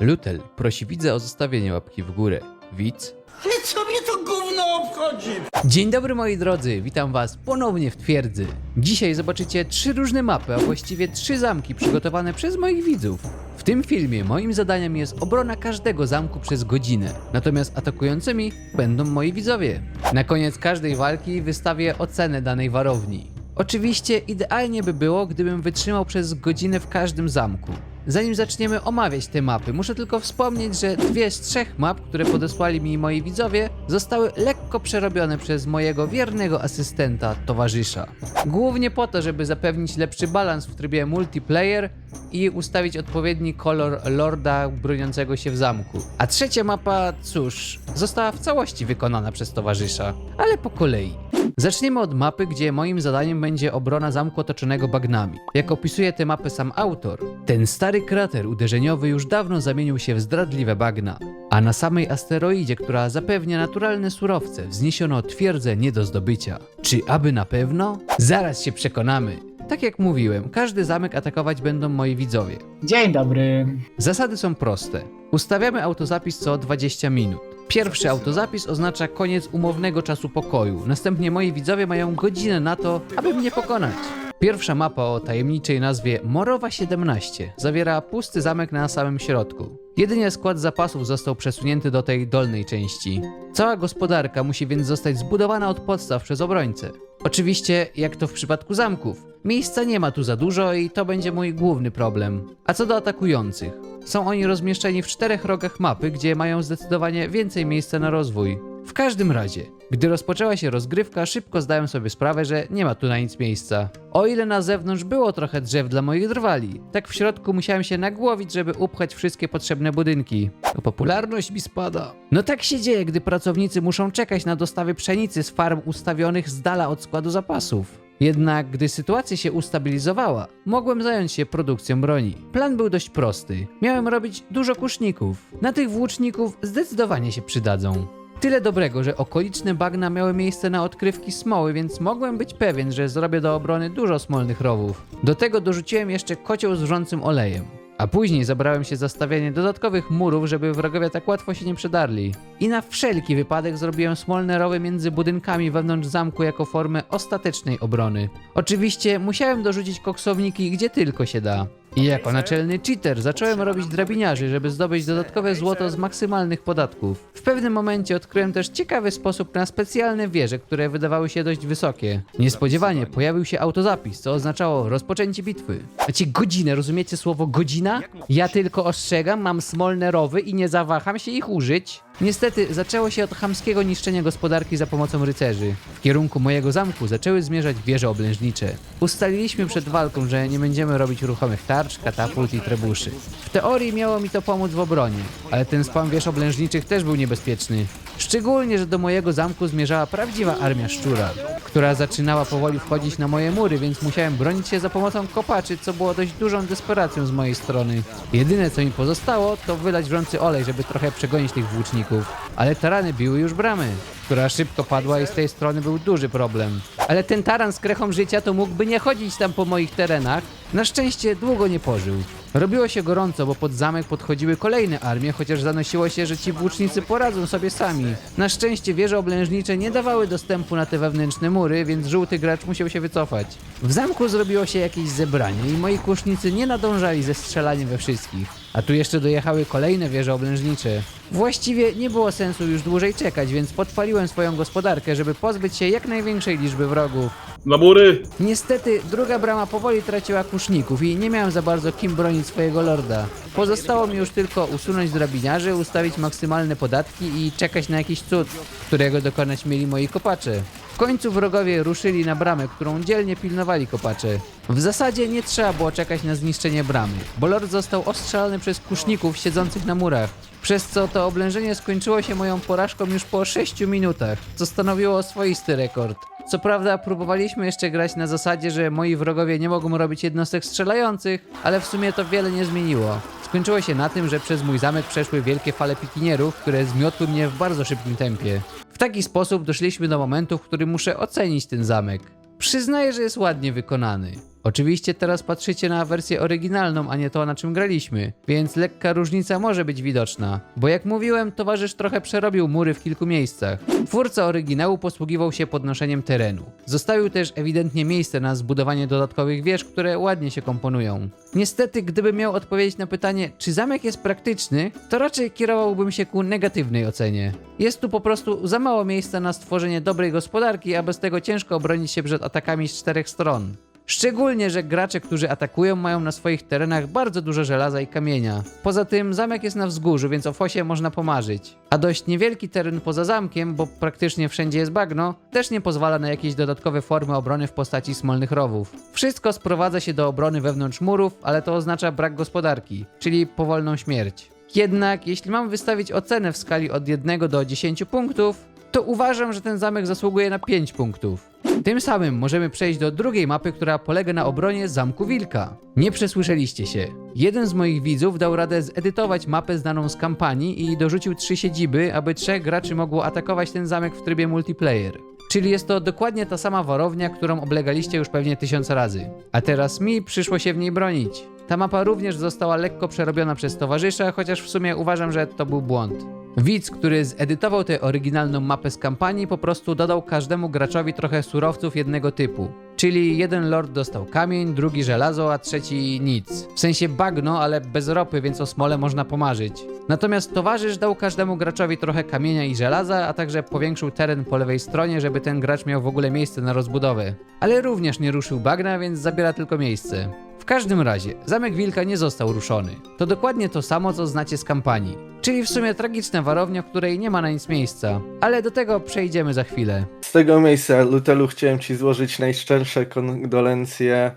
Lutel prosi widza o zostawienie łapki w górę. Widz? Ale co mnie to gówno obchodzi? Dzień dobry moi drodzy, witam was ponownie w twierdzy. Dzisiaj zobaczycie trzy różne mapy, a właściwie trzy zamki przygotowane przez moich widzów. W tym filmie moim zadaniem jest obrona każdego zamku przez godzinę, natomiast atakującymi będą moi widzowie. Na koniec każdej walki wystawię ocenę danej warowni. Oczywiście idealnie by było, gdybym wytrzymał przez godzinę w każdym zamku. Zanim zaczniemy omawiać te mapy, muszę tylko wspomnieć, że dwie z trzech map, które podesłali mi moi widzowie, zostały lekko przerobione przez mojego wiernego asystenta, towarzysza. Głównie po to, żeby zapewnić lepszy balans w trybie multiplayer i ustawić odpowiedni kolor lorda broniącego się w zamku. A trzecia mapa, cóż, została w całości wykonana przez towarzysza, ale po kolei. Zaczniemy od mapy, gdzie moim zadaniem będzie obrona zamku otoczonego bagnami. Jak opisuje tę mapę sam autor, ten stary krater uderzeniowy już dawno zamienił się w zdradliwe bagna, a na samej asteroidzie, która zapewnia naturalne surowce, wzniesiono twierdzę nie do zdobycia. Czy aby na pewno? Zaraz się przekonamy. Tak jak mówiłem, każdy zamek atakować będą moi widzowie. Dzień dobry. Zasady są proste. Ustawiamy autozapis co 20 minut. Pierwszy autozapis oznacza koniec umownego czasu pokoju. Następnie moi widzowie mają godzinę na to, aby mnie pokonać. Pierwsza mapa o tajemniczej nazwie Morowa 17 zawiera pusty zamek na samym środku. Jedynie skład zapasów został przesunięty do tej dolnej części. Cała gospodarka musi więc zostać zbudowana od podstaw przez obrońcę. Oczywiście, jak to w przypadku zamków, miejsca nie ma tu za dużo i to będzie mój główny problem. A co do atakujących? Są oni rozmieszczeni w czterech rogach mapy, gdzie mają zdecydowanie więcej miejsca na rozwój. W każdym razie, gdy rozpoczęła się rozgrywka, szybko zdałem sobie sprawę, że nie ma tu na nic miejsca. O ile na zewnątrz było trochę drzew dla moich drwali, tak w środku musiałem się nagłowić, żeby upchać wszystkie potrzebne budynki. To popularność mi spada. No tak się dzieje, gdy pracownicy muszą czekać na dostawy pszenicy z farm ustawionych z dala od składu zapasów. Jednak gdy sytuacja się ustabilizowała, mogłem zająć się produkcją broni. Plan był dość prosty. Miałem robić dużo kuszników. Na tych włóczników zdecydowanie się przydadzą. Tyle dobrego, że okoliczne bagna miały miejsce na odkrywki smoły, więc mogłem być pewien, że zrobię do obrony dużo smolnych rowów. Do tego dorzuciłem jeszcze kocioł z wrzącym olejem. A później zabrałem się za stawianie dodatkowych murów, żeby wrogowie tak łatwo się nie przedarli. I na wszelki wypadek zrobiłem smolne rowy między budynkami wewnątrz zamku jako formę ostatecznej obrony. Oczywiście musiałem dorzucić koksowniki gdzie tylko się da. Jako naczelny cheater zacząłem robić drabiniarzy, żeby zdobyć dodatkowe złoto z maksymalnych podatków. W pewnym momencie odkryłem też ciekawy sposób na specjalne wieże, które wydawały się dość wysokie. Niespodziewanie pojawił się autozapis, co oznaczało rozpoczęcie bitwy. Macie godzinę, rozumiecie słowo godzina? Ja tylko ostrzegam, mam smolne rowy i nie zawaham się ich użyć. Niestety zaczęło się od chamskiego niszczenia gospodarki za pomocą rycerzy. W kierunku mojego zamku zaczęły zmierzać wieże oblężnicze. Ustaliliśmy przed walką, że nie będziemy robić ruchomych tarcz, katapult i trebuszy. W teorii miało mi to pomóc w obronie, ale ten spam wież oblężniczych też był niebezpieczny. Szczególnie, że do mojego zamku zmierzała prawdziwa armia szczura, która zaczynała powoli wchodzić na moje mury, więc musiałem bronić się za pomocą kopaczy, co było dość dużą desperacją z mojej strony. Jedyne co mi pozostało, to wylać wrzący olej, żeby trochę przegonić tych włóczników. Ale tarany biły już bramy, która szybko padła i z tej strony był duży problem. Ale ten taran z krechą życia to mógłby nie chodzić tam po moich terenach. Na szczęście długo nie pożył. Robiło się gorąco, bo pod zamek podchodziły kolejne armie, chociaż zanosiło się, że ci włócznicy poradzą sobie sami. Na szczęście wieże oblężnicze nie dawały dostępu na te wewnętrzne mury, więc żółty gracz musiał się wycofać. W zamku zrobiło się jakieś zebranie i moi kusznicy nie nadążali ze strzelaniem we wszystkich. A tu jeszcze dojechały kolejne wieże oblężnicze. Właściwie nie było sensu już dłużej czekać, więc podpaliłem swoją gospodarkę, żeby pozbyć się jak największej liczby wrogów. Na mury! Niestety druga brama powoli traciła kuszników i nie miałem za bardzo kim bronić swojego lorda. Pozostało mi już tylko usunąć drabiniarzy, ustawić maksymalne podatki i czekać na jakiś cud, którego dokonać mieli moi kopacze. Końcu wrogowie ruszyli na bramę, którą dzielnie pilnowali kopacze. W zasadzie nie trzeba było czekać na zniszczenie bramy, bo lord został ostrzelany przez kuszników siedzących na murach, przez co to oblężenie skończyło się moją porażką już po 6 minutach, co stanowiło swoisty rekord. Co prawda próbowaliśmy jeszcze grać na zasadzie, że moi wrogowie nie mogą robić jednostek strzelających, ale w sumie to wiele nie zmieniło. Skończyło się na tym, że przez mój zamek przeszły wielkie fale pikinierów, które zmiotły mnie w bardzo szybkim tempie. W taki sposób doszliśmy do momentu, w którym muszę ocenić ten zamek. Przyznaję, że jest ładnie wykonany. Oczywiście teraz patrzycie na wersję oryginalną, a nie to na czym graliśmy, więc lekka różnica może być widoczna, bo jak mówiłem, towarzysz trochę przerobił mury w kilku miejscach. Twórca oryginału posługiwał się podnoszeniem terenu. Zostawił też ewidentnie miejsce na zbudowanie dodatkowych wież, które ładnie się komponują. Niestety, gdybym miał odpowiedzieć na pytanie, czy zamek jest praktyczny, to raczej kierowałbym się ku negatywnej ocenie. Jest tu po prostu za mało miejsca na stworzenie dobrej gospodarki, a bez tego ciężko obronić się przed atakami z czterech stron. Szczególnie, że gracze, którzy atakują, mają na swoich terenach bardzo dużo żelaza i kamienia. Poza tym zamek jest na wzgórzu, więc o fosie można pomarzyć. A dość niewielki teren poza zamkiem, bo praktycznie wszędzie jest bagno, też nie pozwala na jakieś dodatkowe formy obrony w postaci smolnych rowów. Wszystko sprowadza się do obrony wewnątrz murów, ale to oznacza brak gospodarki, czyli powolną śmierć. Jednak jeśli mam wystawić ocenę w skali od 1 do 10 punktów, to uważam, że ten zamek zasługuje na 5 punktów. Tym samym możemy przejść do drugiej mapy, która polega na obronie Zamku Wilka. Nie przesłyszeliście się. Jeden z moich widzów dał radę zedytować mapę znaną z kampanii i dorzucił trzy siedziby, aby trzech graczy mogło atakować ten zamek w trybie multiplayer. Czyli jest to dokładnie ta sama warownia, którą oblegaliście już pewnie tysiąc razy. A teraz mi przyszło się w niej bronić. Ta mapa również została lekko przerobiona przez towarzysza, chociaż w sumie uważam, że to był błąd. Widz, który zedytował tę oryginalną mapę z kampanii, po prostu dodał każdemu graczowi trochę surowców jednego typu. Czyli jeden lord dostał kamień, drugi żelazo, a trzeci nic. W sensie bagno, ale bez ropy, więc o smole można pomarzyć. Natomiast towarzysz dał każdemu graczowi trochę kamienia i żelaza, a także powiększył teren po lewej stronie, żeby ten gracz miał w ogóle miejsce na rozbudowę. Ale również nie ruszył bagna, więc zabiera tylko miejsce. W każdym razie, zamek Wilka nie został ruszony. To dokładnie to samo, co znacie z kampanii. Czyli w sumie tragiczna warownia, w której nie ma na nic miejsca. Ale do tego przejdziemy za chwilę. Z tego miejsca, Lutelu, chciałem Ci złożyć najszczersze kondolencje,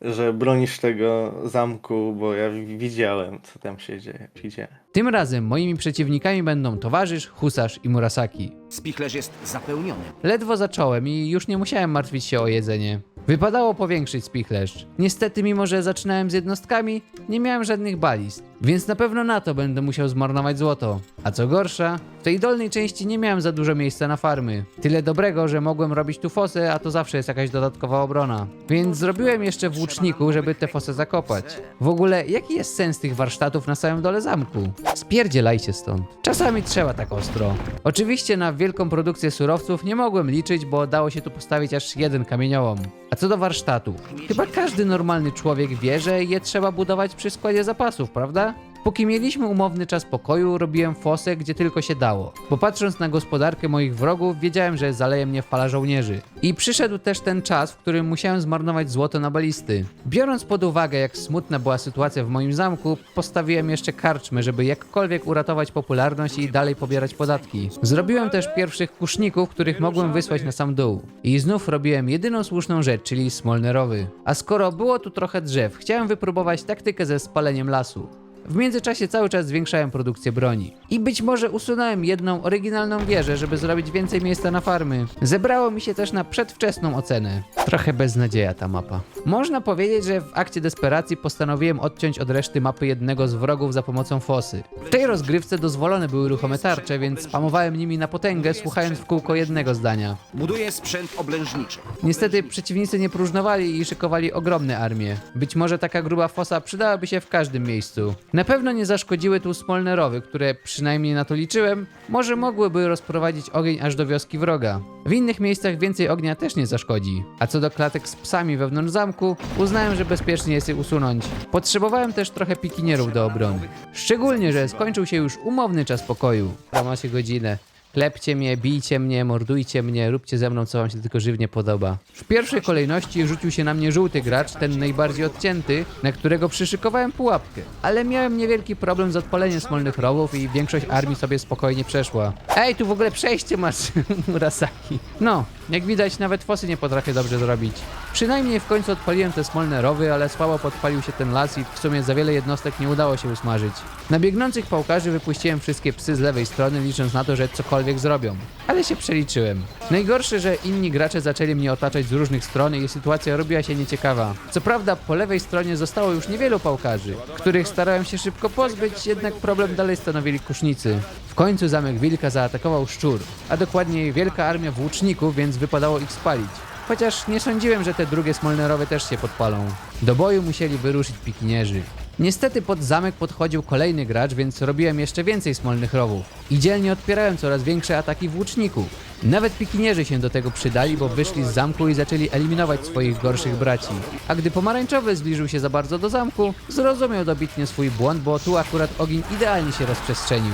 że bronisz tego zamku, bo ja wi- widziałem, co tam się dzieje. Widziałem. Tym razem moimi przeciwnikami będą towarzysz, husarz i Murasaki. Spichlerz jest zapełniony. Ledwo zacząłem i już nie musiałem martwić się o jedzenie. Wypadało powiększyć spichlerz. Niestety, mimo że zaczynałem z jednostkami, nie miałem żadnych balist, więc na pewno na to będę musiał zmarnować złoto. A co gorsza, w tej dolnej części nie miałem za dużo miejsca na farmy. Tyle dobrego, że mogłem robić tu fosy, a to zawsze jest jakaś dodatkowa obrona. Więc zrobiłem jeszcze w łuczniku, żeby te fosy zakopać. W ogóle, jaki jest sens tych warsztatów na samym dole zamku? Spierdzielajcie stąd. Czasami trzeba tak ostro. Oczywiście na wielką produkcję surowców nie mogłem liczyć, bo dało się tu postawić aż jeden kamieniołom. A co do warsztatów, chyba każdy normalny człowiek wie, że je trzeba budować przy składzie zapasów, prawda? Póki mieliśmy umowny czas pokoju, robiłem fosę gdzie tylko się dało, bo patrząc na gospodarkę moich wrogów, wiedziałem, że zaleje mnie fala żołnierzy. I przyszedł też ten czas, w którym musiałem zmarnować złoto na balisty. Biorąc pod uwagę, jak smutna była sytuacja w moim zamku, postawiłem jeszcze karczmy, żeby jakkolwiek uratować popularność i dalej pobierać podatki. Zrobiłem też pierwszych kuszników, których mogłem wysłać na sam dół. I znów robiłem jedyną słuszną rzecz, czyli smolnerowy. A skoro było tu trochę drzew, chciałem wypróbować taktykę ze spaleniem lasu. W międzyczasie cały czas zwiększałem produkcję broni. I być może usunąłem jedną oryginalną wieżę, żeby zrobić więcej miejsca na farmy. Zebrało mi się też na przedwczesną ocenę. Trochę beznadzieja ta mapa. Można powiedzieć, że w akcie desperacji postanowiłem odciąć od reszty mapy jednego z wrogów za pomocą fosy. W tej rozgrywce dozwolone były ruchome tarcze, więc spamowałem nimi na potęgę, słuchając w kółko jednego zdania. Buduje sprzęt oblężniczy. Niestety przeciwnicy nie próżnowali i szykowali ogromne armie. Być może taka gruba fosa przydałaby się w każdym miejscu. Na pewno nie zaszkodziły tu smolnerowy, które przynajmniej na to liczyłem, może mogłyby rozprowadzić ogień aż do wioski wroga. W innych miejscach więcej ognia też nie zaszkodzi. A co do klatek z psami wewnątrz zamku, uznałem, że bezpiecznie jest je usunąć. Potrzebowałem też trochę pikinierów do obrony. Szczególnie, że skończył się już umowny czas pokoju. Tam macie godzinę. Klepcie mnie, bijcie mnie, mordujcie mnie, róbcie ze mną co wam się tylko żywnie podoba. W pierwszej kolejności rzucił się na mnie żółty gracz, ten najbardziej odcięty, na którego przyszykowałem pułapkę. Ale miałem niewielki problem z odpaleniem smolnych rowów i większość armii sobie spokojnie przeszła. Ej, tu w ogóle przejście masz, Murasaki. No, jak widać nawet fosy nie potrafię dobrze zrobić. Przynajmniej w końcu odpaliłem te smolne rowy, ale słabo podpalił się ten las i w sumie za wiele jednostek nie udało się usmażyć. Na biegnących pałkarzy wypuściłem wszystkie psy z lewej strony, licząc na to, że cokolwiek zrobią. Ale się przeliczyłem. Najgorsze, że inni gracze zaczęli mnie otaczać z różnych stron i sytuacja robiła się nieciekawa. Co prawda po lewej stronie zostało już niewielu pałkarzy, których starałem się szybko pozbyć, jednak problem dalej stanowili kusznicy. W końcu zamek Wilka zaatakował szczur, a dokładniej wielka armia włóczników, więc wypadało ich spalić. chociaż nie sądziłem, że te drugie Smolnerowe też się podpalą. Do boju musieli wyruszyć pikinierzy. Niestety pod zamek podchodził kolejny gracz, więc robiłem jeszcze więcej smolnych rowów. I dzielnie odpierałem coraz większe ataki włóczników. Nawet pikinierzy się do tego przydali, bo wyszli z zamku i zaczęli eliminować swoich gorszych braci. A gdy pomarańczowy zbliżył się za bardzo do zamku, zrozumiał dobitnie swój błąd, bo tu akurat ogień idealnie się rozprzestrzenił.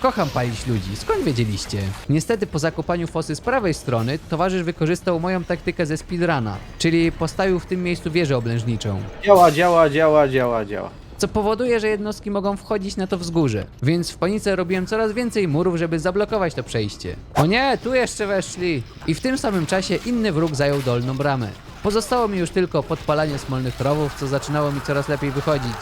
Kocham palić ludzi. Skąd wiedzieliście? Niestety po zakopaniu fosy z prawej strony towarzysz wykorzystał moją taktykę ze speedruna, czyli postawił w tym miejscu wieżę oblężniczą. Działa, działa, działa, działa, działa. Co powoduje, że jednostki mogą wchodzić na to wzgórze. Więc w panice robiłem coraz więcej murów, żeby zablokować to przejście. O nie, tu jeszcze weszli! I w tym samym czasie inny wróg zajął dolną bramę. Pozostało mi już tylko podpalanie smolnych rowów, co zaczynało mi coraz lepiej wychodzić.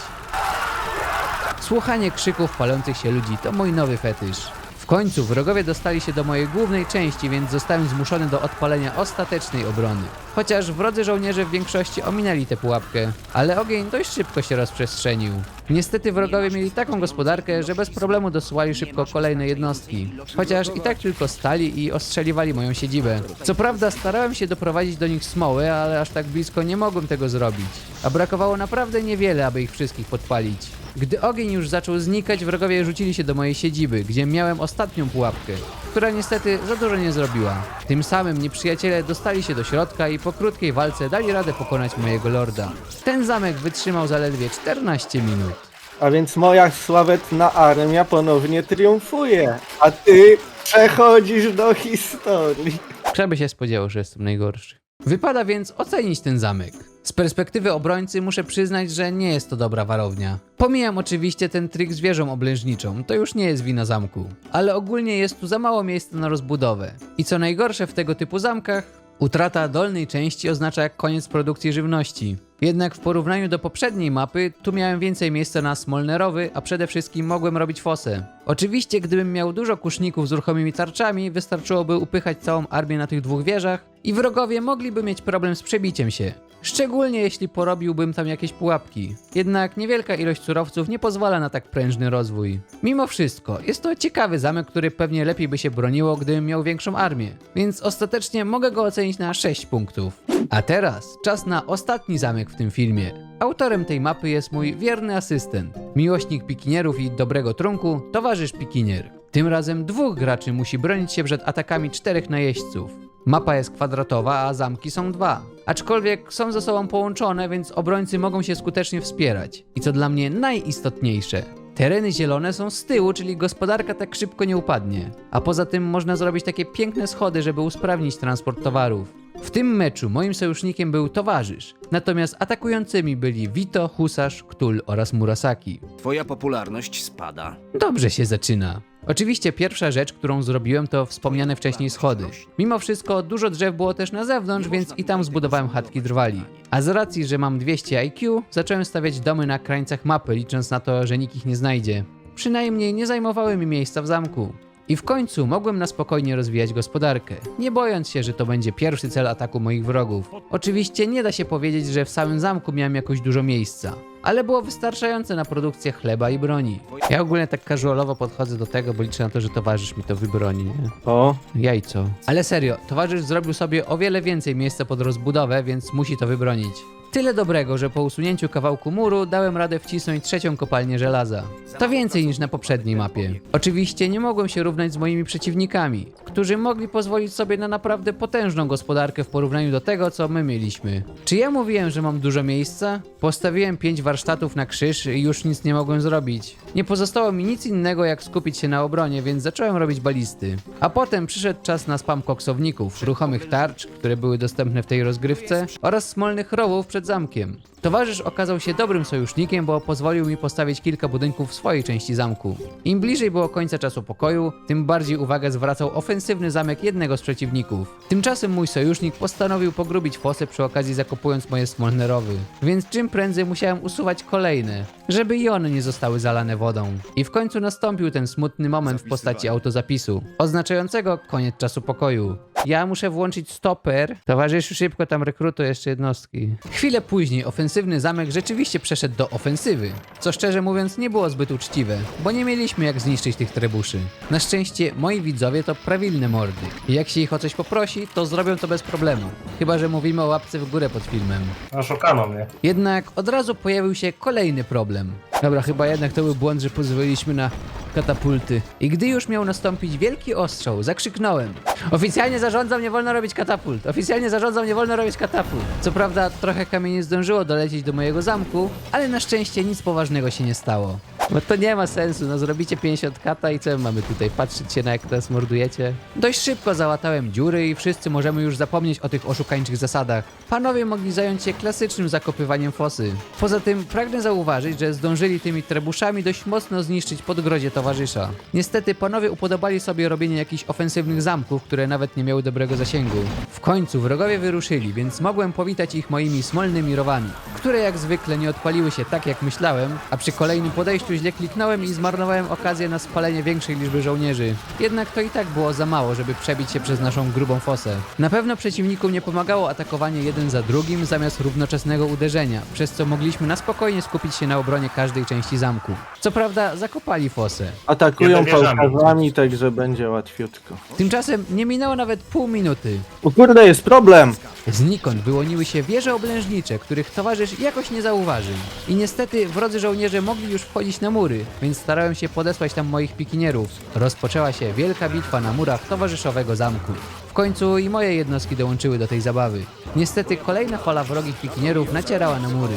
Słuchanie krzyków palących się ludzi to mój nowy fetysz. W końcu wrogowie dostali się do mojej głównej części, więc zostałem zmuszony do odpalenia ostatecznej obrony. Chociaż wrodzy żołnierze w większości ominęli tę pułapkę, ale ogień dość szybko się rozprzestrzenił. Niestety wrogowie mieli taką gospodarkę, że bez problemu dosyłali szybko kolejne jednostki. Chociaż i tak tylko stali i ostrzeliwali moją siedzibę. Co prawda starałem się doprowadzić do nich smoły, ale aż tak blisko nie mogłem tego zrobić. A brakowało naprawdę niewiele, aby ich wszystkich podpalić. Gdy ogień już zaczął znikać, wrogowie rzucili się do mojej siedziby, gdzie miałem ostatnią pułapkę, która niestety za dużo nie zrobiła. Tym samym nieprzyjaciele dostali się do środka i po krótkiej walce dali radę pokonać mojego lorda. Ten zamek wytrzymał zaledwie 14 minut. A więc moja sławetna armia ponownie triumfuje, a ty przechodzisz do historii. Kto by się spodziewał, że jestem najgorszy. Wypada więc ocenić ten zamek. Z perspektywy obrońcy muszę przyznać, że nie jest to dobra warownia. Pomijam oczywiście ten trik z wieżą oblężniczą, to już nie jest wina zamku. Ale ogólnie jest tu za mało miejsca na rozbudowę. I co najgorsze w tego typu zamkach, utrata dolnej części oznacza koniec produkcji żywności. Jednak w porównaniu do poprzedniej mapy, tu miałem więcej miejsca na smolnerowy, a przede wszystkim mogłem robić fosę. Oczywiście, gdybym miał dużo kuszników z ruchomymi tarczami, wystarczyłoby upychać całą armię na tych dwóch wieżach i wrogowie mogliby mieć problem z przebiciem się. Szczególnie jeśli porobiłbym tam jakieś pułapki. Jednak niewielka ilość surowców nie pozwala na tak prężny rozwój. Mimo wszystko, jest to ciekawy zamek, który pewnie lepiej by się broniło, gdybym miał większą armię. Więc ostatecznie mogę go ocenić na 6 punktów. A teraz czas na ostatni zamek w tym filmie. Autorem tej mapy jest mój wierny asystent, miłośnik pikinierów i dobrego trunku, towarzysz pikinier. Tym razem dwóch graczy musi bronić się przed atakami czterech najeźdźców. Mapa jest kwadratowa, a zamki są dwa. Aczkolwiek są ze sobą połączone, więc obrońcy mogą się skutecznie wspierać. I co dla mnie najistotniejsze, tereny zielone są z tyłu, czyli gospodarka tak szybko nie upadnie. A poza tym można zrobić takie piękne schody, żeby usprawnić transport towarów. W tym meczu moim sojusznikiem był towarzysz, natomiast atakującymi byli Vito, Husarz, Ktul oraz Murasaki. Twoja popularność spada. Dobrze się zaczyna. Oczywiście pierwsza rzecz, którą zrobiłem to wspomniane wcześniej schody. Mimo wszystko dużo drzew było też na zewnątrz, więc i tam zbudowałem chatki drwali. A z racji, że mam 200 IQ, zacząłem stawiać domy na krańcach mapy, licząc na to, że nikt ich nie znajdzie. Przynajmniej nie zajmowały mi miejsca w zamku. I w końcu mogłem na spokojnie rozwijać gospodarkę, nie bojąc się, że to będzie pierwszy cel ataku moich wrogów. Oczywiście nie da się powiedzieć, że w samym zamku miałem jakoś dużo miejsca, ale było wystarczające na produkcję chleba i broni. Ja ogólnie tak casualowo podchodzę do tego, bo liczę na to, że towarzysz mi to wybroni, nie? O, Jajco. Ale serio, towarzysz zrobił sobie o wiele więcej miejsca pod rozbudowę, więc musi to wybronić. Tyle dobrego, że po usunięciu kawałku muru dałem radę wcisnąć trzecią kopalnię żelaza. To więcej niż na poprzedniej mapie. Oczywiście nie mogłem się równać z moimi przeciwnikami, którzy mogli pozwolić sobie na naprawdę potężną gospodarkę w porównaniu do tego, co my mieliśmy. Czy ja mówiłem, że mam dużo miejsca? Postawiłem pięć warsztatów na krzyż i już nic nie mogłem zrobić. Nie pozostało mi nic innego jak skupić się na obronie, więc zacząłem robić balisty. A potem przyszedł czas na spam koksowników, ruchomych tarcz, które były dostępne w tej rozgrywce oraz smolnych rowów przed zamkiem. Towarzysz okazał się dobrym sojusznikiem, bo pozwolił mi postawić kilka budynków w swojej części zamku. Im bliżej było końca czasu pokoju, tym bardziej uwagę zwracał ofensywny zamek jednego z przeciwników. Tymczasem mój sojusznik postanowił pogrubić fosę przy okazji zakopując moje smolne rowy, więc czym prędzej musiałem usuwać kolejne, żeby i one nie zostały zalane wodą. I w końcu nastąpił ten smutny moment w postaci autozapisu, oznaczającego koniec czasu pokoju. Ja muszę włączyć stoper. Towarzyszu szybko tam rekrutuj jeszcze jednostki. Chwilę później ofensywny zamek rzeczywiście przeszedł do ofensywy. Co szczerze mówiąc nie było zbyt uczciwe, bo nie mieliśmy jak zniszczyć tych trebuszy. Na szczęście moi widzowie to prawilne mordy. I jak się ich o coś poprosi, to zrobią to bez problemu. Chyba, że mówimy o łapce w górę pod filmem. Oszukano mnie. Jednak od razu pojawił się kolejny problem. Dobra, chyba jednak to był błąd, że pozwoliliśmy na katapulty. I gdy już miał nastąpić wielki ostrzał, zakrzyknąłem. Oficjalnie zarządzam, nie wolno robić katapult. Oficjalnie zarządzam, nie wolno robić katapult. Co prawda trochę kamieni zdążyło dolecieć do mojego zamku, ale na szczęście nic poważnego się nie stało. Bo to nie ma sensu, no zrobicie 50 kata i co my mamy tutaj? Patrzeć się na jak teraz mordujecie? Dość szybko załatałem dziury i wszyscy możemy już zapomnieć o tych oszukańczych zasadach. Panowie mogli zająć się klasycznym zakopywaniem fosy. Poza tym pragnę zauważyć, że zdążyli tymi trebuszami dość mocno zniszczyć podgrodzie towarzysza. Niestety panowie upodobali sobie robienie jakichś ofensywnych zamków, które nawet nie miały dobrego zasięgu. W końcu wrogowie wyruszyli, więc mogłem powitać ich moimi smolnymi rowami, które jak zwykle nie odpaliły się tak jak myślałem, a przy kolejnym podejściu źle kliknąłem i zmarnowałem okazję na spalenie większej liczby żołnierzy. Jednak to i tak było za mało, żeby przebić się przez naszą grubą fosę. Na pewno przeciwnikom nie pomagało atakowanie jeden za drugim zamiast równoczesnego uderzenia, przez co mogliśmy na spokojnie skupić się na obronie każdej części zamku. Co prawda zakopali fosę. Atakują pałkarzami, także będzie łatwiutko. Tymczasem nie minęło nawet pół minuty. O kurde, jest problem! Znikąd wyłoniły się wieże oblężnicze, których towarzysz jakoś nie zauważył. I niestety wrodzy żołnierze mogli już wchodzić na mury, więc starałem się podesłać tam moich pikinierów. Rozpoczęła się wielka bitwa na murach towarzyszowego zamku. Końcu i moje jednostki dołączyły do tej zabawy. Niestety kolejna fala wrogich pikinierów nacierała na mury.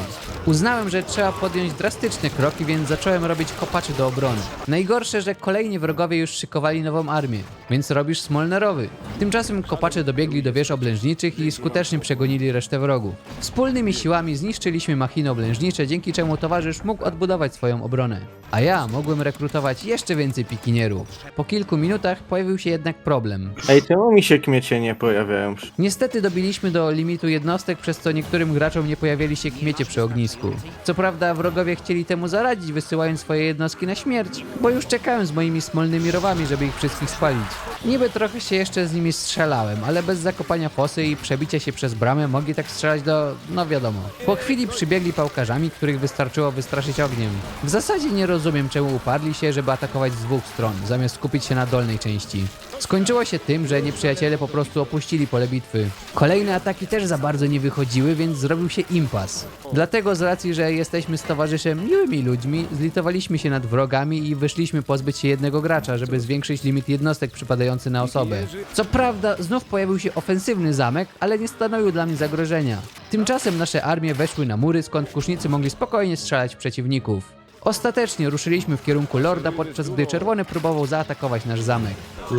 Uznałem, że trzeba podjąć drastyczne kroki, więc zacząłem robić kopaczy do obrony. Najgorsze, że kolejni wrogowie już szykowali nową armię, więc robisz smolnerowy. Tymczasem kopacze dobiegli do wież oblężniczych i skutecznie przegonili resztę wrogów. Wspólnymi siłami zniszczyliśmy machiny oblężnicze, dzięki czemu towarzysz mógł odbudować swoją obronę. A ja mogłem rekrutować jeszcze więcej pikinierów. Po kilku minutach pojawił się jednak problem. Ej, czemu mi się kmiecie nie pojawiają? Niestety dobiliśmy do limitu jednostek, przez co niektórym graczom nie pojawiali się kmiecie przy ognisku. Co prawda wrogowie chcieli temu zaradzić, wysyłając swoje jednostki na śmierć, bo już czekałem z moimi smolnymi rowami, żeby ich wszystkich spalić. Niby trochę się jeszcze z nimi strzelałem, ale bez zakopania fosy i przebicia się przez bramę mogli tak strzelać do... no wiadomo. Po chwili przybiegli pałkarzami, których wystarczyło wystraszyć ogniem. W zasadzie nie rozumiem, czemu uparli się, żeby atakować z dwóch stron, zamiast skupić się na dolnej części. Skończyło się tym, że nieprzyjaciele po prostu opuścili pole bitwy. Kolejne ataki też za bardzo nie wychodziły, więc zrobił się impas. Dlatego z racji, że jesteśmy z towarzyszem miłymi ludźmi, zlitowaliśmy się nad wrogami i wyszliśmy pozbyć się jednego gracza, żeby zwiększyć limit jednostek przypadający na osobę. Co prawda, znów pojawił się ofensywny zamek, ale nie stanowił dla mnie zagrożenia. Tymczasem nasze armie weszły na mury, skąd kusznicy mogli spokojnie strzelać przeciwników. Ostatecznie ruszyliśmy w kierunku Lorda, podczas gdy Czerwony próbował zaatakować nasz zamek.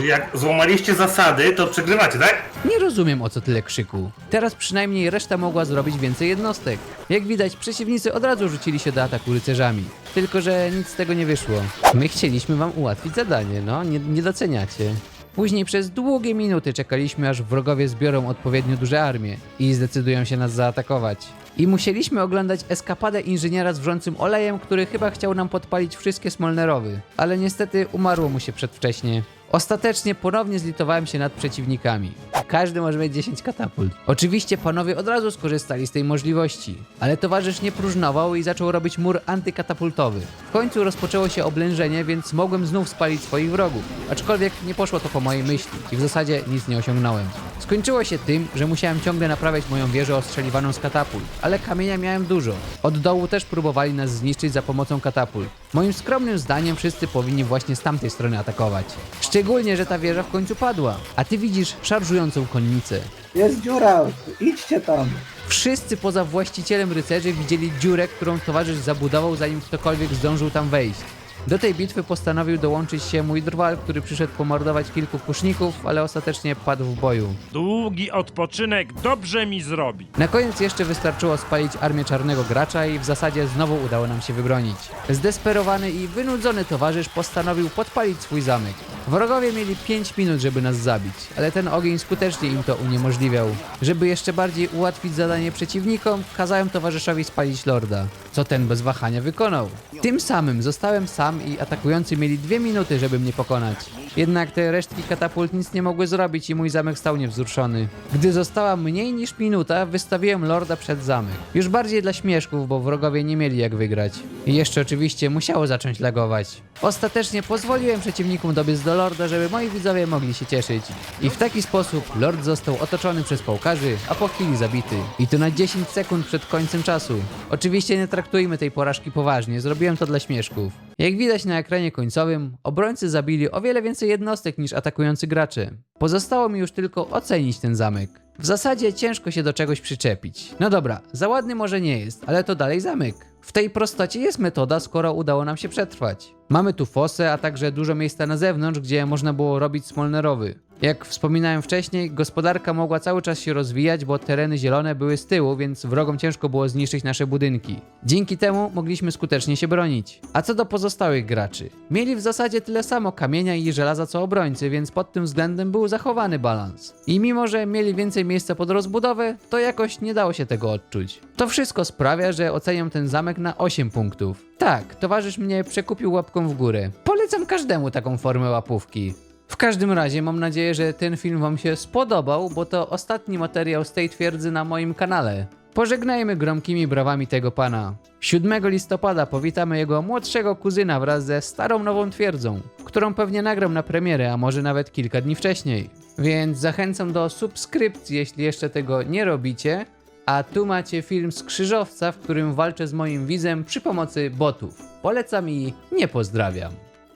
Jak złamaliście zasady, to przegrywacie, tak? Nie rozumiem o co tyle krzyku. Teraz przynajmniej reszta mogła zrobić więcej jednostek. Jak widać, przeciwnicy od razu rzucili się do ataku rycerzami. Tylko, że nic z tego nie wyszło. My chcieliśmy wam ułatwić zadanie, no, nie, nie doceniacie. Później przez długie minuty czekaliśmy, aż wrogowie zbiorą odpowiednio duże armie i zdecydują się nas zaatakować. I musieliśmy oglądać eskapadę inżyniera z wrzącym olejem, który chyba chciał nam podpalić wszystkie smolnerowy. Ale niestety umarło mu się przedwcześnie. Ostatecznie ponownie zlitowałem się nad przeciwnikami. Każdy może mieć 10 katapult. Oczywiście panowie od razu skorzystali z tej możliwości, ale towarzysz nie próżnował i zaczął robić mur antykatapultowy. W końcu rozpoczęło się oblężenie, więc mogłem znów spalić swoich wrogów. Aczkolwiek nie poszło to po mojej myśli i w zasadzie nic nie osiągnąłem. Skończyło się tym, że musiałem ciągle naprawiać moją wieżę ostrzeliwaną z katapult, ale kamienia miałem dużo. Od dołu też próbowali nas zniszczyć za pomocą katapult. Moim skromnym zdaniem wszyscy powinni właśnie z tamtej strony atakować. Szczególnie, że ta wieża w końcu padła, a ty widzisz szarżującą konnicę. Jest dziura, idźcie tam. Wszyscy poza właścicielem rycerzy widzieli dziurę, którą towarzysz zabudował, zanim ktokolwiek zdążył tam wejść. Do tej bitwy postanowił dołączyć się mój drwal, który przyszedł pomordować kilku kuszników, ale ostatecznie padł w boju. Długi odpoczynek dobrze mi zrobi. Na koniec jeszcze wystarczyło spalić armię czarnego gracza i w zasadzie znowu udało nam się wybronić. Zdesperowany i wynudzony towarzysz postanowił podpalić swój zamek. Wrogowie mieli 5 minut, żeby nas zabić, ale ten ogień skutecznie im to uniemożliwiał. Żeby jeszcze bardziej ułatwić zadanie przeciwnikom, kazałem towarzyszowi spalić lorda, co ten bez wahania wykonał. Tym samym zostałem sam i atakujący mieli 2 minuty, żeby mnie pokonać. Jednak te resztki katapult nic nie mogły zrobić i mój zamek stał niewzruszony. Gdy została mniej niż minuta, wystawiłem lorda przed zamek. Już bardziej dla śmieszków, bo wrogowie nie mieli jak wygrać. I jeszcze oczywiście musiało zacząć lagować. Ostatecznie pozwoliłem przeciwnikom dobiec lorda, żeby moi widzowie mogli się cieszyć. I w taki sposób lord został otoczony przez pałkarzy, a po chwili zabity. I to na 10 sekund przed końcem czasu. Oczywiście nie traktujmy tej porażki poważnie, zrobiłem to dla śmieszków. Jak widać na ekranie końcowym, obrońcy zabili o wiele więcej jednostek niż atakujący gracze. Pozostało mi już tylko ocenić ten zamek. W zasadzie ciężko się do czegoś przyczepić. No dobra, za ładny może nie jest, ale to dalej zamek. W tej prostocie jest metoda, skoro udało nam się przetrwać. Mamy tu fosę, a także dużo miejsca na zewnątrz, gdzie można było robić smolnerowy. Jak wspominałem wcześniej, gospodarka mogła cały czas się rozwijać, bo tereny zielone były z tyłu, więc wrogom ciężko było zniszczyć nasze budynki. Dzięki temu mogliśmy skutecznie się bronić. A co do pozostałych graczy? Mieli w zasadzie tyle samo kamienia i żelaza co obrońcy, więc pod tym względem był zachowany balans. I mimo, że mieli więcej miejsca pod rozbudowę, to jakoś nie dało się tego odczuć. To wszystko sprawia, że oceniam ten zamek na 8 punktów. Tak, towarzysz mnie przekupił łapką w górę. Polecam każdemu taką formę łapówki. W każdym razie mam nadzieję, że ten film Wam się spodobał, bo to ostatni materiał z tej twierdzy na moim kanale. Pożegnajmy gromkimi brawami tego pana. 7 listopada powitamy jego młodszego kuzyna wraz ze starą nową twierdzą, którą pewnie nagram na premierę, a może nawet kilka dni wcześniej. Więc zachęcam do subskrypcji, jeśli jeszcze tego nie robicie. A tu macie film z Krzyżowca, w którym walczę z moim widzem przy pomocy botów. Polecam i nie pozdrawiam.